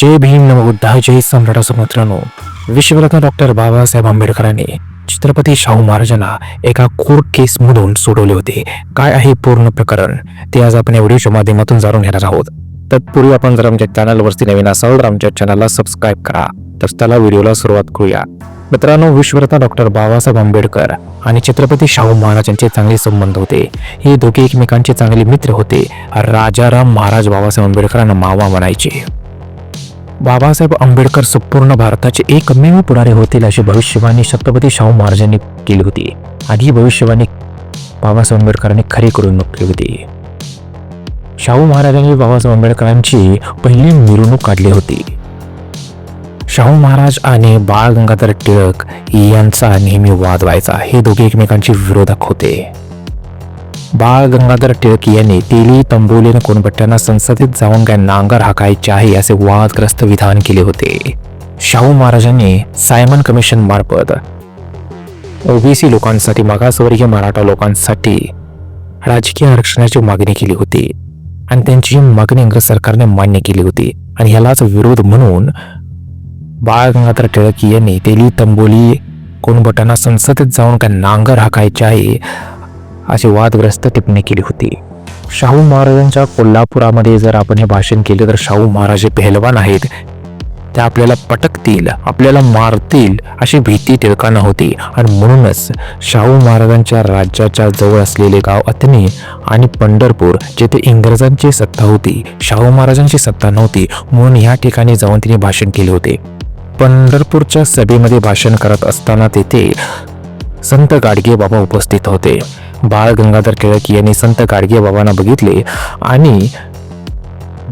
जय भीम नमबुद्धा जय सम्राट असं मित्रांनो. विश्वरत्न डॉक्टर बाबासाहेब आंबेडकरांनी छत्रपती शाहू महाराजांना एका कोर्ट केसमधून सोडवले होते. काय आहे पूर्ण प्रकरण? ते आज आपण या व्हिडिओच्या माध्यमातून जाणून घेणार आहोत. तत्पूर्वी आपण जर आमच्या चॅनलवरती नवीन असाल तर आमच्या चॅनलला सबस्क्राईब करा. तर त्याला व्हिडिओला सुरुवात करूया. मित्रांनो विश्वरत्न डॉक्टर बाबासाहेब आंबेडकर आणि छत्रपती शाहू महाराजांचे चांगले संबंध होते. हे दोघे एकमेकांचे चांगले मित्र होते. राजाराम महाराज बाबासाहेब आंबेडकरांना मावा म्हणायचे. बाबासाहेब आंबेडकर संपूर्ण भारताचे एकमेव पुढारे होतील अशी भविष्यवाणी छत्रपती शाहू महाराजांनी केली होती. आणि ही भविष्यवाणी बाबासाहेब आंबेडकरांनी खरी करून नोंदली होती. शाहू महाराजांनी बाबासाहेब आंबेडकरांची पहिली मिरवणूक काढली होती. शाहू महाराज आणि बाळ गंगाधर टिळक यांचा नेहमी वाद व्हायचा. हे दोघे एकमेकांचे विरोधक होते. बाळ गंगाधर टिळक यांनी तेली तंबोलीने कोणबट्ट्यांना संसदेत जाऊन काय नांगर हाकायचे आहे असे वादग्रस्त विधान केले होते. शाहू महाराजांनी सायमन कमिशन मार्फत ओबीसी लोकांसाठी मागासवर्गीय मराठा लोकांसाठी राजकीय आरक्षणाची मागणी केली होती आणि त्यांची मागणी इंग्रज सरकारने मान्य केली होती. आणि ह्यालाच विरोध म्हणून बाळ गंगाधर टिळक यांनी तेली तंबोली कोणबटांना संसदेत जाऊन काय नांगर हाकायचे आहे अशी वादग्रस्त टिप्पणी केली होती. शाहू महाराजांच्या कोल्हापुरामध्ये जर आपण हे भाषण केले तर शाहू महाराज हे पेहलवान आहेत. त्या आपल्याला पटकतील आपल्याला मारतील अशी भीती टिळकांना होती. आणि म्हणूनच शाहू महाराजांच्या राज्याच्या जवळ असलेले गाव अथनी आणि पंढरपूर जेथे इंग्रजांची सत्ता होती शाहू महाराजांची सत्ता नव्हती म्हणून या ठिकाणी जाऊन तिने भाषण केले होते. पंढरपूरच्या सभेमध्ये भाषण करत असताना तेथे संत गाडगे बाबा उपस्थित होते. बाळ गंगाधर टिळक यांनी संत गाडगे बाबांना बघितले आणि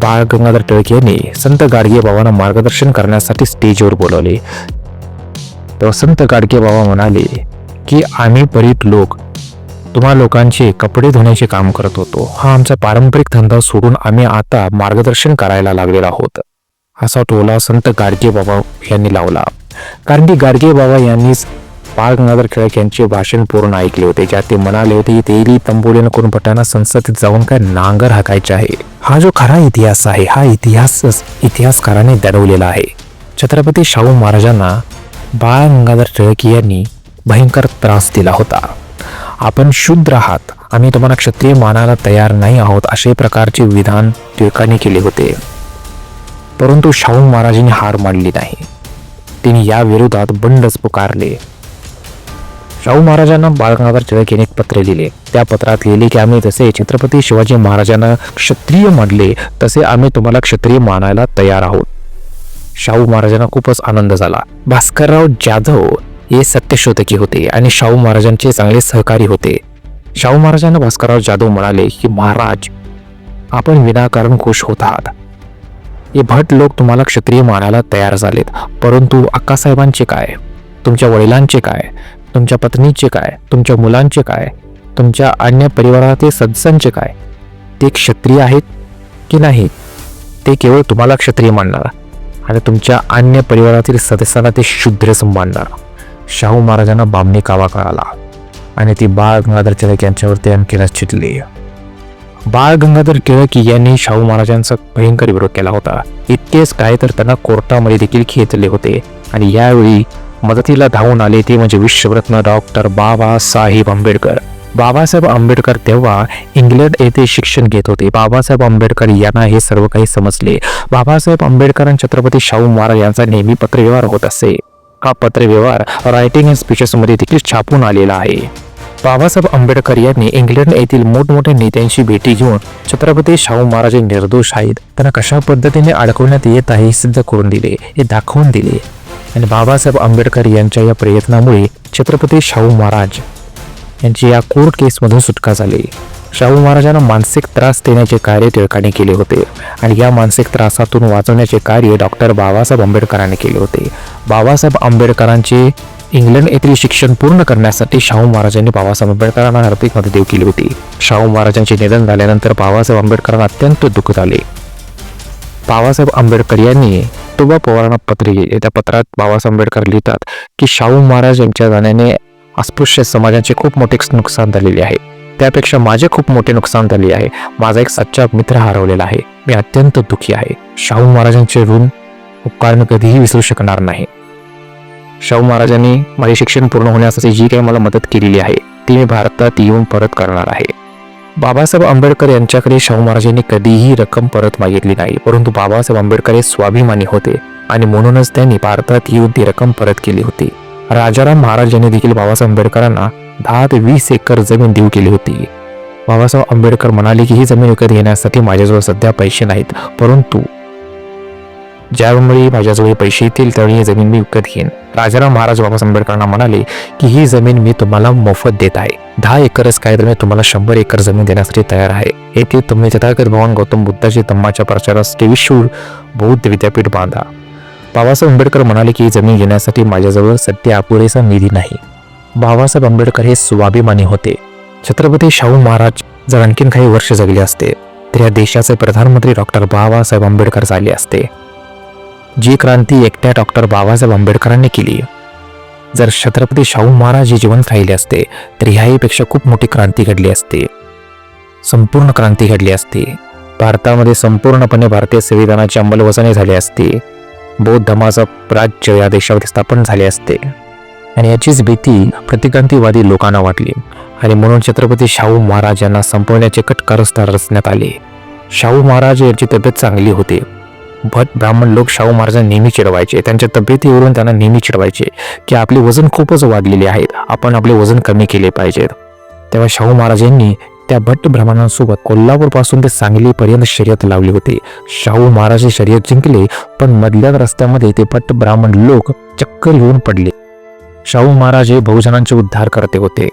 बाळ गंगाधर टिळक यांनी संत गाडगे बाबांना मार्गदर्शन करण्यासाठी स्टेजवर बोलवले. तेव्हा संत गाडगे बाबा म्हणाले की आम्ही बरीच लोक तुम्हा लोकांचे कपडे धुण्याचे काम करत होतो. हा आमचा पारंपरिक धंदा सोडून आम्ही आता मार्गदर्शन करायला लागलेलो आहोत. असा टोला संत गाडगे बाबा यांनी लावला. कारण की गाडगे बाबा यांनीच बाळ गंगाधर टिळक यांचे भाषण पूर्ण ऐकले होते ज्यात ते म्हणाले होते की तेली तंबोलीनं करून पटाना संसदेत जाऊन काय नांगर हाकायचे आहे. हा जो खरा इतिहास आहे हा इतिहासच इतिहासकाराने दडवलेला आहे. छत्रपती शाहू महाराजांना बाळ गंगाधर टिळक यांनी भयंकर त्रास दिला होता. आपण शुद्ध आहात आम्ही तुम्हाला क्षत्रिय मानायला तयार नाही आहोत असे प्रकारचे विधान टिळकांनी केले होते. परंतु शाहू महाराजांनी हार मानली नाही. त्यांनी या विरोधात बंडच पुकारले. शाहू महाराजांना बाळगंगाधर टिळक यांनी एक पत्र लिहिले. त्या पत्रात लिहिले की आम्ही जसे छत्रपती शिवाजी महाराजांना क्षत्रिय मानले तसे आम्ही तुम्हाला क्षत्रिय मानायला तयार आहोत. शाहू महाराजांना खूपच आनंद झाला. भास्करराव जाधव हे सत्यशोधकी होते आणि शाहू महाराजांचे चांगले सहकारी होते. शाहू महाराजांना भास्करराव जाधव म्हणाले की महाराज आपण विनाकारण खुश होत आहात हे भट लोक तुम्हाला क्षत्रिय मानायला तयार झालेत परंतु अक्कासाहेबांचे काय? तुमच्या वडिलांचे काय? तुमच्या पत्नीचे काय? तुमच्या मुलांचे काय? तुमच्या अन्य परिवारातील सदस्यांचे काय? ते क्षत्रिय आहेत की नाही? ते केवळ तुम्हाला क्षत्रिय मानणार आणि तुमच्या अन्य परिवारातील सदस्यांना ते शूद्र मानणार. शाहू महाराजांना बामणी कावा कळाला आणि ती बाळ गंगाधर टिळक यांच्यावरती आणखीनच चिडली. बाळ गंगाधर टिळक यांनी शाहू महाराजांचा भयंकर विरोध केला होता. इतकेच काय तर त्यांना कोर्टामध्ये देखील खेचले होते आणि यावेळी मदतीला धावून आले ते म्हणजे विश्वरत्न डॉक्टर बाबासाहेब आंबेडकर. बाबासाहेब आंबेडकर तेव्हा इंग्लंड येथे शिक्षण घेत होते. बाबासाहेब आंबेडकर यांना हे सर्व काही समजले. बाबासाहेब आंबेडकर आणि छत्रपती शाहू महाराज यांचा नेहमी पत्रव्यवहार होत असे. हा पत्रव्यवहार? रायटिंग अँड स्पीचेसमध्ये देखील छापून आलेला आहे. बाबासाहेब आंबेडकर यांनी इंग्लंड येथील मोठमोठ्या नेत्यांची भेटी घेऊन छत्रपती शाहू महाराज निर्दोष आहेत. त्यांना कशा पद्धतीने अडकवण्यात येत आहे हे सिद्ध करून दिले. हे दाखवून दिले. आणि बाबासाहेब आंबेडकर यांच्या या प्रयत्नामुळे छत्रपती शाहू महाराज यांची या कोर्ट केसमधून सुटका झाली. शाहू महाराजांना मानसिक त्रास देण्याचे कार्य टिळकाने केले होते आणि या मानसिक त्रासातून वाचवण्याचे कार्य डॉक्टर बाबासाहेब आंबेडकरांनी केले होते. बाबासाहेब आंबेडकरांचे इंग्लंड येथील शिक्षण पूर्ण करण्यासाठी शाहू महाराजांनी बाबासाहेब आंबेडकरांना आर्थिक मदत केली होती. शाहू महाराजांचे निधन झाल्यानंतर बाबासाहेब आंबेडकरांना अत्यंत दुःख झाले. बाबासाहेब आंबेडकर यांनी तुबा पवारांना पत्र लिहिले त्या पत्रात बाबासाहेब आंबेडकर लिहितात की शाहू महाराज यांच्या जाण्याने अस्पृश्य समाजाचे खूप मोठे नुकसान झालेले आहे. त्यापेक्षा माझे खूप मोठे नुकसान झाले आहे. माझा एक सच्चा मित्र हरवलेला आहे. मी अत्यंत दुखी आहे. शाहू महाराजांचे ऋण उपकारण कधीही विसरू शकणार नाही. शाहू महाराजांनी माझे शिक्षण पूर्ण होण्यासाठी जी काही मला मदत केलेली आहे ती मी भारतात येऊन परत करणार आहे. बाबासाहेब आंबेडकर यांच्याकडे शाहू महाराजांनी कधीही रक्कम परत मागितली नाही परंतु बाबासाहेब आंबेडकर हे स्वाभिमानी होते आणि म्हणूनच त्यांनी भारतात येऊन ती रक्कम परत केली होती. राजाराम महाराज यांनी देखील बाबासाहेब आंबेडकरांना दहा ते वीस एकर जमीन देऊ केली होती. बाबासाहेब आंबेडकर म्हणाले की ही जमीन विकत घेण्यासाठी माझ्याजवळ सध्या पैसे नाहीत परंतु ज्यावेळी माझ्याजवळ पैसे येतील त्यावेळी ही जमीन मी विकत घेईन. राजाराम महाराज बाबासाहेब आंबेडकरांना म्हणाले की ही जमीन मी तुम्हाला मोफत देत आहे. दहा एकरच काय तर मी तुम्हाला शंभर एकर जमीन देण्यासाठी तयार आहे. येथे तुम्ही तथागत भगवान गौतम बुद्धाची धम्माच्या प्रचारासाठी विश्व बौद्ध विद्यापीठ बांधा. बाबासाहेब आंबेडकर म्हणाले की ही जमीन घेण्यासाठी माझ्याजवळ सध्या अपुरेसा निधी नाही. बाबासाहेब आंबेडकर हे स्वाभिमानी होते. छत्रपती शाहू महाराज जर आणखीन काही वर्ष जगले असते तर या देशाचे प्रधानमंत्री डॉक्टर बाबासाहेब आंबेडकर झाले असते. जी क्रांती एकट्या डॉक्टर बाबासाहेब आंबेडकरांनी केली. जर छत्रपती शाहू महाराज हे जिवंत राहिले असते तर ह्याहीपेक्षा खूप मोठी क्रांती घडली असते. संपूर्ण क्रांती घडली असती. भारतामध्ये संपूर्णपणे भारतीय संविधानाची अंमलबजावणी झाली असती. बौद्ध धर्माचं राज्य या देशामध्ये स्थापन झाले असते. आणि याचीच भीती प्रतिक्रांतीवादी लोकांना वाटली. आणि म्हणून छत्रपती शाहू महाराज यांना संपवण्याचे कट कारस्थान रचण्यात आले. शाहू महाराज यांची तब्येत चांगली होती. भट ब्राह्मण लोक शाहू महाराजांना नेहमी चिडवायचे. त्यांच्या तब्येतीवरून त्यांना नेहमी चिडवायचे की आपले वजन खूपच वाढलेले आहेत. आपण आपले वजन कमी केले पाहिजेत. तेव्हा शाहू महाराजांनी त्या भट्ट ब्राह्मणांसोबत कोल्हापूरपासून ते सांगलीपर्यंत शर्यत लावली होती. शाहू महाराज हे शर्यत जिंकले पण मधल्या रस्त्यामध्ये ते भट्ट ब्राह्मण लोक चक्कर येऊन पडले. शाहू महाराज हे बहुजनांचे उद्धार करते होते.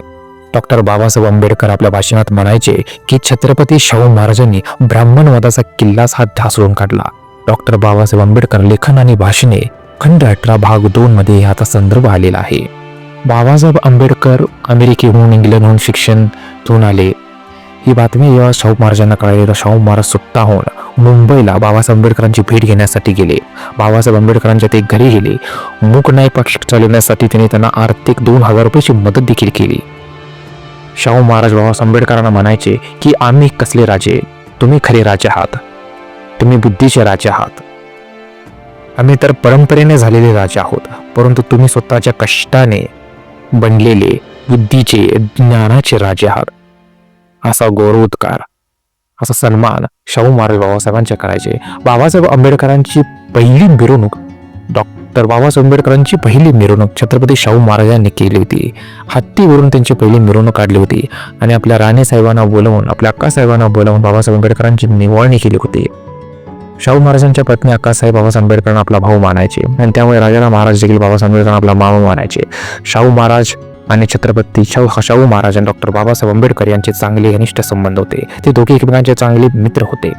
डॉक्टर बाबासाहेब आंबेडकर आपल्या भाषणात म्हणायचे की छत्रपती शाहू महाराजांनी ब्राह्मणवादाचा किल्लाच हा ढासळून काढला. डॉक्टर बाबासाहेब आंबेडकर लेखन आणि भाषणे खंड अठरा भाग दोन मध्ये याचा संदर्भ आलेला आहे. बाबासाहेब आंबेडकर अमेरिकेहून इंग्लंडहून शिक्षणतून आले. ही बातमी जेव्हा शाहू महाराजांना कळाली. तर शाहू महाराज सुट्टाहून मुंबईला बाबासाहेब आंबेडकरांची भेट घेण्यासाठी गेले. बाबासाहेब आंबेडकरांच्या ते घरी गेले. मूक न्याय पक्ष चालवण्यासाठी त्यांनी त्यांना आर्थिक दोन हजार रुपयाची मदत देखील केली. शाहू महाराज बाबासाहेब आंबेडकरांना म्हणायचे की आम्ही कसले राजे? तुम्ही खरे राजे आहात. तुम्ही बुद्धीचे राजे आहात. आम्ही तर परंपरेने झालेले राजा आहोत परंतु तुम्ही स्वतःच्या कष्टाने बनलेले बुद्धीचे ज्ञानाचे राजे आहात. असा गौरवोद्गार असा सन्मान शाहू महाराज बाबासाहेबांच्या करायचे. बाबासाहेब आंबेडकरांची पहिली मिरवणूक डॉक्टर बाबासाहेब आंबेडकरांची पहिली मिरवणूक छत्रपती शाहू महाराजांनी केली होती. हत्तीवरून त्यांची पहिली मिरवणूक काढली होती आणि आपल्या राणे साहेबांना बोलवून आपल्या अक्कासाहेबांना बोलावून बाबासाहेब आंबेडकरांची निवडणी केली होती. शाहू महाराजांच्या पत्नी अक्कासाहेब बाबासाहेब आंबेडकरांना आपला भाऊ मानायचे. आणि त्यामुळे राजाराम महाराज देखील बाबासाहेब आंबेडकरांना आपला मामा मानायचे. शाहू महाराज आणि छत्रपती शाहू शाहू महाराज आणि डॉक्टर बाबासाहेब आंबेडकर यांचे चांगले घनिष्ठ संबंध होते. ते दोघे एकमेकांचे चांगले मित्र होते.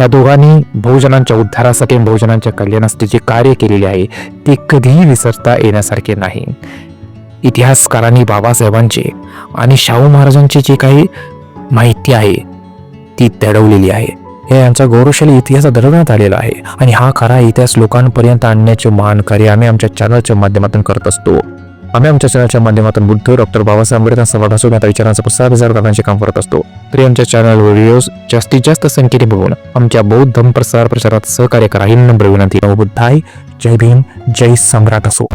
या दोघांनी बहुजनांच्या उद्धारासाठी आणि बहुजनांच्या कल्याणासाठी जे कार्य केलेले आहे ते कधीही विसरता येण्यासारखे नाही. इतिहासकारांनी बाबासाहेबांचे आणि शाहू महाराजांची जी काही माहिती आहे ती दडवलेली आहे. हे यांचा गौरवशाली इतिहास दडवण्यात आलेला आहे आणि हा खरा इतिहास लोकांपर्यंत आणण्याचे मान कार्य आम्ही आमच्या चॅनलच्या माध्यमातून करत असतो. आम्ही आमच्या चॅनलच्या माध्यमातून बुद्ध डॉक्टर बाबासाहेब आंबेडकर असून आता विचारांचा प्रसार प्रसार करण्याचे काम करत असतो. तरी आमच्या चॅनल व्हिडिओज जास्तीत जास्त संख्येने बघून आमच्या बौद्ध प्रसार प्रचारात सहकार्य करा. ही नम्र विनंती. बुद्धाय. जय भीम. जय सम्राट असो.